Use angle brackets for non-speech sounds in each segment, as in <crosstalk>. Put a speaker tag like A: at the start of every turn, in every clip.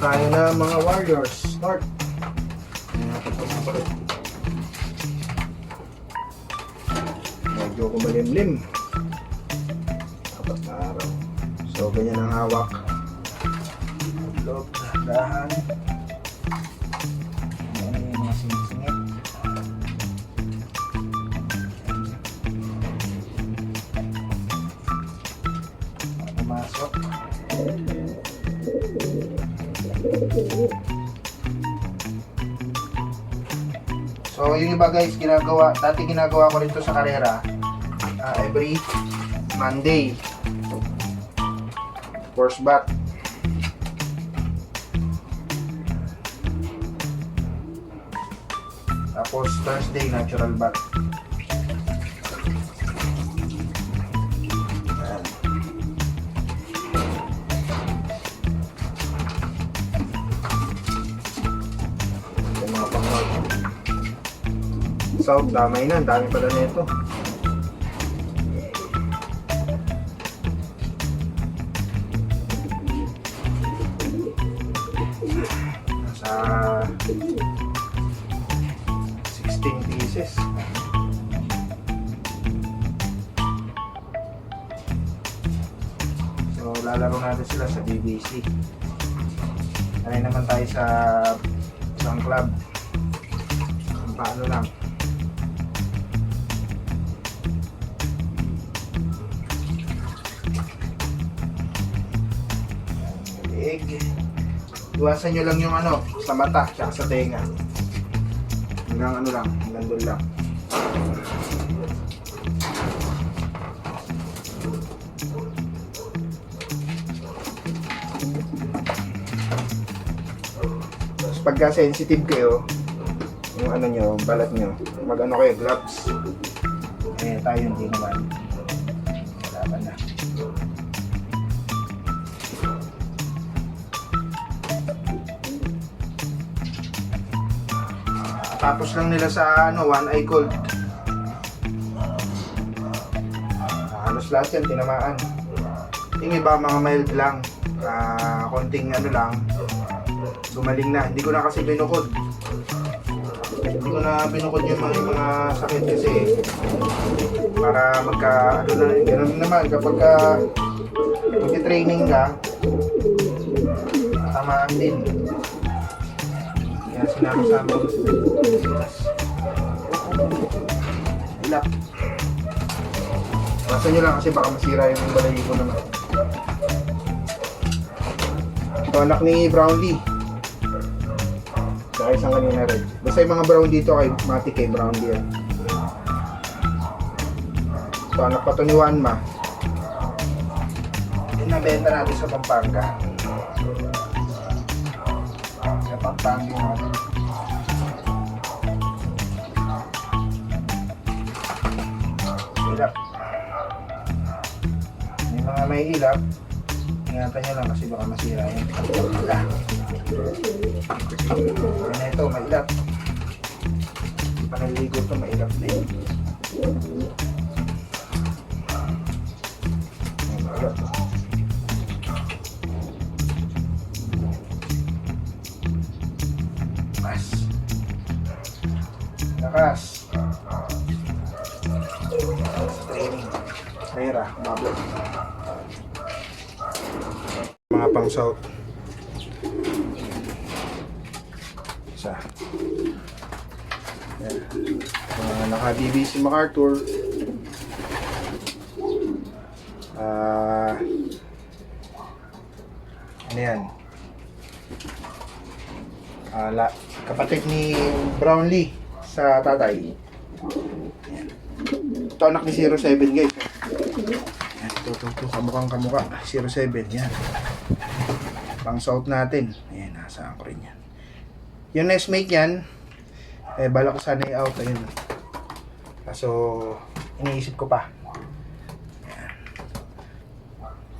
A: tayo na mga warriors. Start. Medyo kumalimlim. Apat na araw. So, ganyan ang hawak. Loob, dahan. So, yung iba guys, ginagawa, dati ginagawa ko rin to sa karera. ah, every Monday. Force back. Tapos Thursday, natural back. So, damay na. Ang dami pala nito. Nasa 16 pieces. So, lalaro natin sila sa BBC. Sanay naman tayo sa isang club. Kung paano lang. Leg. Iwasan nyo lang yung ano, sa mata, tsaka sa tenga. Hanggang ano lang, hanggang doon lang. Tapos pagka sensitive kayo, yung ano nyo, balat nyo, mag ano kayo, gloves. Eh, tayo hindi naman. Wala na. Tapos lang nila sa ano, one eye cold. Halos lahat yan, tinamaan. Yung iba, mga mild lang. Ah, konting ano lang, gumaling na. Hindi ko na kasi binukod. Hindi ko na binukod yung mga, mga sakit kasi para magka, ano na, ganun naman, kapag ka mag-training ka, tamaan din. Kaya sinama-sama ko sila. Ilap. Basta nyo lang kasi baka masira yung balayi ko naman. Ito anak ni Brownlee. Saka isang kanina rin. Basta yung mga brown dito kay Matic kay Brownlee yan. Ito anak pa to ni Wanma. Yung nabenta natin sa Pampanga. Pampanga natin. Hilap. May mga may hilap. Ingatan nyo lang kasi baka masira yan. Wala. Yan ito, may hilap. Hindi pa naliligo ito, may hilap na yun. May hilap. Lakas. Sa training. Pera, mabot. Mga pang south. Isa. Yan. Mga naka-BBC MacArthur. Ah... ano yan? Ah, la, kapatid ni Brownlee sa tatay. Ito anak ni 07 guys. Yan, ito, ito, ito, kamukhang kamukha. 07, yan. Pang south natin. Ayan, nasaan ko rin yan. Yung next mate yan, eh, bala ko sana i-out. Ayun. Kaso, iniisip ko pa. Ayan.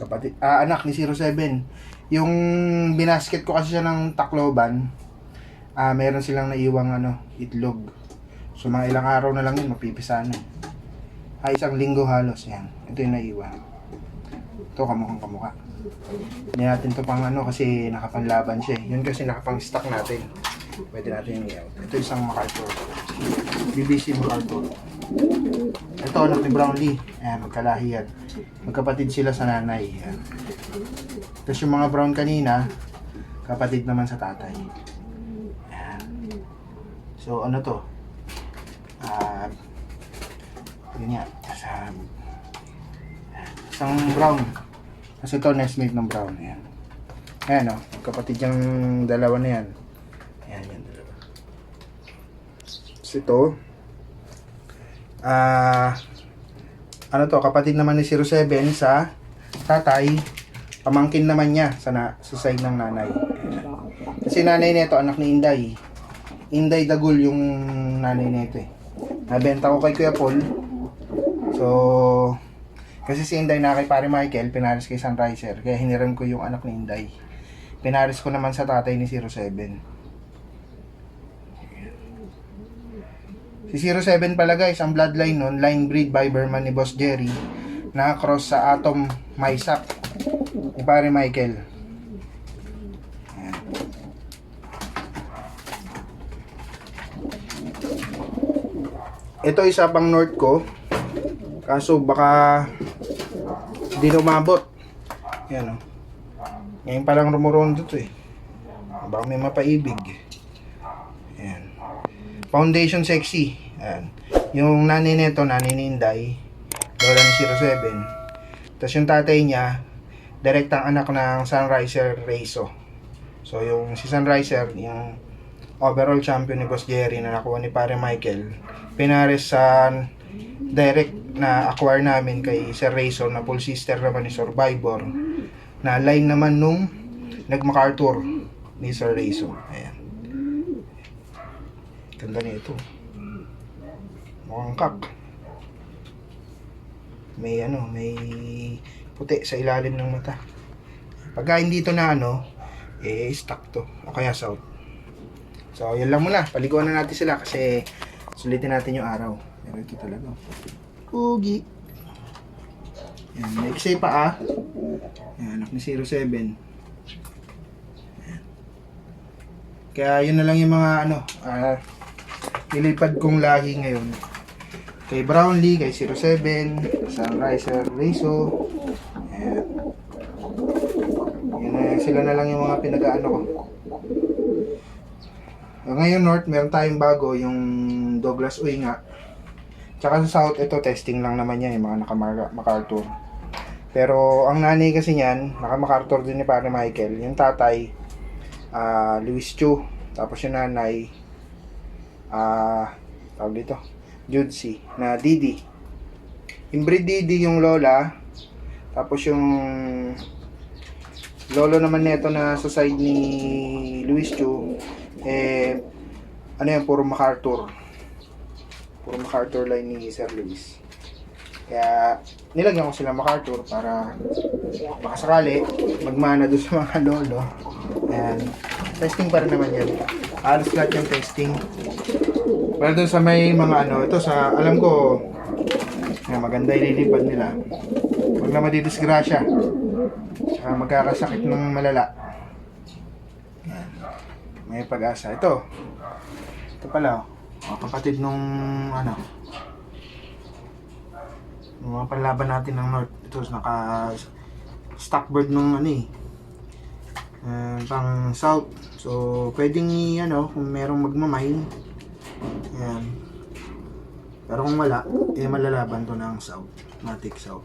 A: Kapatid, ah, anak ni 07. Yung binasket ko kasi siya ng Tacloban, ah, meron silang naiwang ano, itlog. So, mga ilang araw na lang yun, mapipisa na. Ay, isang linggo halos, yan. Ito yung naiwan. Ito, kamukhang kamukha. Hindi natin to pang ano kasi nakapanlaban siya. eh. Yun kasi nakapang stock natin. Pwede natin yung i-out. Ito isang MacArthur. BBC MacArthur. Ito anak ni Brownlee. Ayan, magkalahi yan. Magkapatid sila sa nanay. Ayan. Tapos yung mga brown kanina, kapatid naman sa tatay. Ayan. So ano to? Ah, yun nga. Sa, isang brown. Kasi ito nestmate ng brown. Ayan. Ayan o. Kapatid yung dalawa na yan. Ayan yan dalawa. Tapos ito. Ah, ano to? Kapatid naman ni 07 sa tatay. Pamangkin naman niya sa, na, sa side ng nanay. Kasi nanay nito anak ni Inday. Inday Dagul yung nanay nito eh. Nabenta ko kay Kuya Paul. So, kasi si Inday na kay pare Michael, pinaris kay Sunriser. Kaya hiniram ko yung anak ni Inday. Pinaris ko naman sa tatay ni 07. Si 07 pala guys, ang bloodline nun, line breed by Berman ni Boss Jerry, na cross sa Atom Mysak ni pare Michael. Ito isa pang north ko. Kaso baka hindi umabot. Yan o. Ngayon pa lang rumurondo to eh. Baka may mapaibig. Ayan. Foundation sexy. Ayan. Yung nanay nito, nanay ni Inday. Lola ni 07. Tapos yung tatay niya, direktang anak ng Sunriser Raiso. So yung si Sunriser, yung overall champion ni Boss Jerry na nakuha ni pare Michael, pinares sa direct na acquire namin kay Sir Raiso na full sister naman ni Survivor na line naman nung nag-MacArthur ni Sir Raiso. Ayan. Ganda nito. Mukhang kak. May ano, may puti sa ilalim ng mata. Pagka hindi to na ano, eh, stuck to. O kaya south. So, yun lang muna. Paliguan na natin sila kasi sulitin natin yung araw. Pero ito talaga. Pugi. Yan, next say pa ah. Yan, anak ni 07. Yan. Kaya yun na lang yung mga ano, ah, ilipad kong lahi ngayon. Kay Brownlee, kay 07, Sunriser, Rezo. Ayan. Yun na, sila na lang yung mga pinag-ano ko. Ngayon North, meron tayong bago, yung Douglas Uy nga. Tsaka sa South, ito testing lang naman yan, yung mga naka-MacArthur. Pero ang nanay kasi niyan, naka-MacArthur din ni Pare Michael. Yung tatay, ah Luis Chu. Tapos yung nanay, ah tawag dito, Judsi, na Didi. Inbreed Didi yung lola. Tapos yung lolo naman nito na sa side ni Luis Chu, eh, ano yan, puro MacArthur. Puro MacArthur line ni Sir Luis. Kaya, nilagyan ko sila MacArthur para baka sakali, magmana doon sa mga lolo. Ayan. Testing pa rin naman yan. Alos lahat yung testing. Well, doon sa may mga ano, ito sa, alam ko, na maganda ililipad nila. Huwag na madidisgrasya. Saka magkakasakit ng malala. May pag-asa. Ito. Ito pala. Oh. Kapatid nung ano. Yung mga panlaban natin ng North. Ito naka stockbird nung ano eh. Uh, pang South. So, pwedeng ano, kung merong magmamine. Ayan. Pero kung wala, eh malalaban to ng South. Matic South.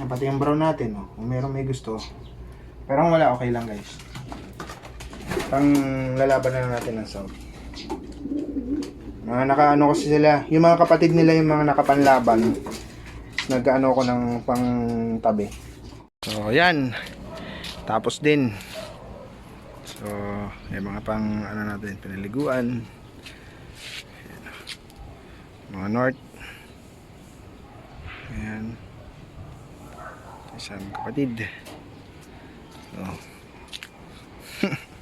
A: Ayan, pati yung brown natin, oh. kung meron may gusto. Pero kung wala, okay lang guys. Pang lalaban na natin ng South. Mga nakaano kasi sila, yung mga kapatid nila yung mga nakapanlaban. Nag-ano ko ng pang tabi. So, yan. Tapos din. So, yung mga pang ano natin, pinaliguan. Mga north. Ayan. Isang kapatid. So. <laughs>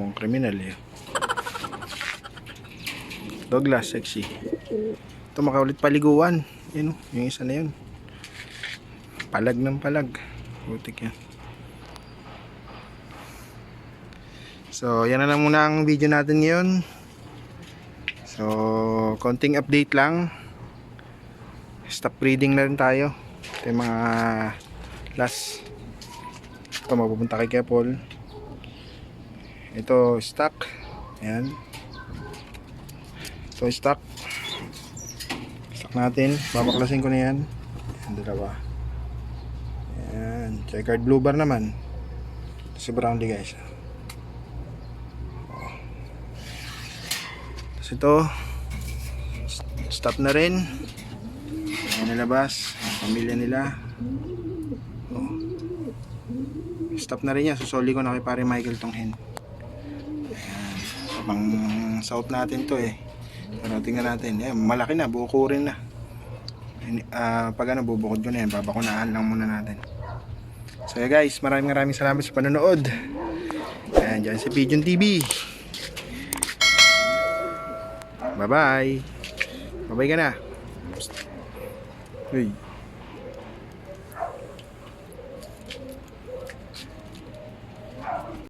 A: mong kriminal eh. Douglas, sexy. Ito makaulit paliguan. Yun, oh, yung isa na yun. Palag ng palag. Butik yan. So, yan na lang muna ang video natin ngayon. So, konting update lang. Stop breeding na rin tayo. Ito yung mga last. Ito mapupunta kay Kepol. Ito stock. Ayan. Ito stock. Stock natin. Babaklasin ko na yan. Ayan, dalawa. Ayan. Checkered blue bar naman. Si Brownlee guys. Tapos ito. Stop na rin. Ayan nilabas. Ang pamilya nila. Oh. Stop na rin yan. Susoli ko na kay pare Michael tong hen. Pang south natin to eh. Pero tingnan natin. Ayan, malaki na. Buko rin na. Ah, pag ano, bubukod ko na yan. Babakunaan lang muna natin. So yeah guys, maraming maraming salamat sa panonood. Ayan, dyan sa Pigeon TV. Bye-bye. Bye-bye ka na. Uy.